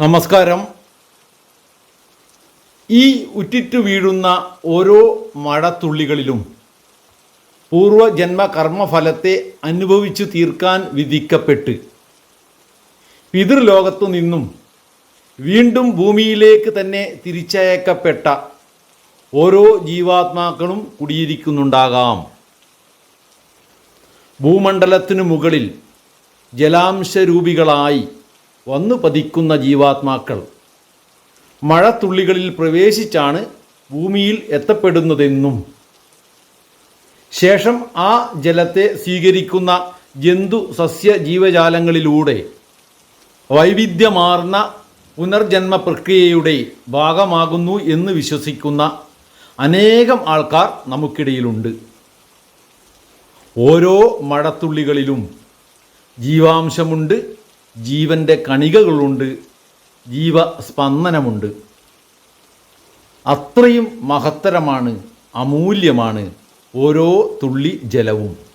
നമസ്കാരം. ഈ ഉറ്റിറ്റു വീഴുന്ന ഓരോ മഴത്തുള്ളികളിലും പൂർവജന്മ കർമ്മഫലത്തെ അനുഭവിച്ചു തീർക്കാൻ വിധിക്കപ്പെട്ട് പിതൃലോകത്തു നിന്നും വീണ്ടും ഭൂമിയിലേക്ക് തന്നെ തിരിച്ചയക്കപ്പെട്ട ഓരോ ജീവാത്മാക്കളും കുടിയിരിക്കുന്നുണ്ടാകാം. ഭൂമണ്ഡലത്തിനു മുകളിൽ ജലാംശരൂപികളായി വന്നു പതിക്കുന്ന ജീവാത്മാക്കൾ മഴത്തുള്ളികളിൽ പ്രവേശിച്ചാണ് ഭൂമിയിൽ എത്തപ്പെടുന്നതെന്നും ശേഷം ആ ജലത്തെ സ്വീകരിക്കുന്ന ജന്തു സസ്യ ജീവജാലങ്ങളിലൂടെ വൈവിധ്യമാർന്ന പുനർജന്മ പ്രക്രിയയുടെ ഭാഗമാകുന്നു എന്ന് വിശ്വസിക്കുന്ന അനേകം ആൾക്കാർ നമുക്കിടയിലുണ്ട്. ഓരോ മഴത്തുള്ളികളിലും ജീവാംശമുണ്ട് ജീവന്റെ കണികകളുണ്ട് ജീവസ്പന്ദനമുണ്ട്. അത്രയും മഹത്തരമാണ് അമൂല്യമാണ് ഓരോ തുള്ളി ജലവും.